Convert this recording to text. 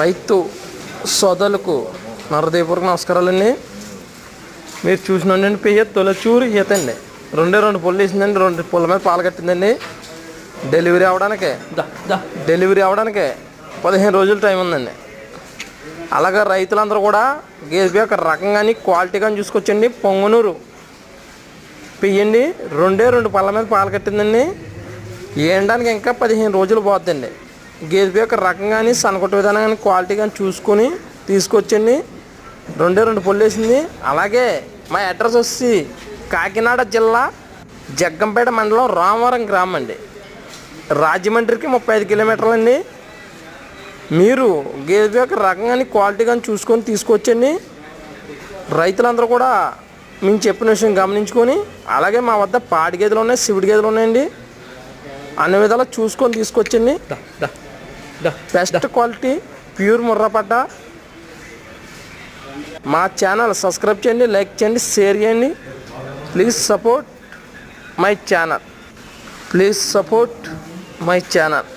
రైతు సోదరులకు నరదేపూర్వక నమస్కారాలండి. మీరు చూసినండి పెయ్య తొలచూరు ఈత అండి రెండే రెండు పుల్ల వేసిందండి రెండు పుల్ల మీద పాలు కట్టిందండి. డెలివరీ దా డెలివరీ అవ్వడానికే పదిహేను రోజులు టైం ఉందండి. అలాగే రైతులందరూ కూడా గేదె యొక్క రకం కానీ క్వాలిటీ కానీ చూసుకొచ్చండి. పొంగనూరు పెయ్యండి. రెండే రెండు పళ్ళ మీద పాలు కట్టిందండి. వేయడానికి ఇంకా పదిహేను రోజులు పోతుందండి గేదె యొక్క రకం కానీ సనకొట్ట విధానం కానీ క్వాలిటీ కానీ చూసుకొని తీసుకొచ్చండి రెండే రెండు పొల్లు వేసింది. అలాగే మా అడ్రస్ వచ్చి కాకినాడ జిల్లా జగ్గంపేట మండలం రామవరం గ్రామం అండి. రాజమండ్రికి ముప్పై ఐదు కిలోమీటర్లు అండి. మీరు గేదె యొక్క రకం కానీ క్వాలిటీ కానీ చూసుకొని తీసుకొచ్చండి రైతులందరూ కూడా మేము చెప్పిన విషయం గమనించుకొని అలాగే మా వద్ద పాడి గేదెలు ఉన్నాయి శివుడి గేదెలు ఉన్నాయండి. అన్ని విధాలా చూసుకొని తీసుకొచ్చండి బెస్ట్ క్వాలిటీ ప్యూర్ ముర్రపడ్డ మా ఛానల్ సబ్స్క్రైబ్ చేయండి లైక్ చేయండి షేర్ చేయండి. Please support my channel please support my channel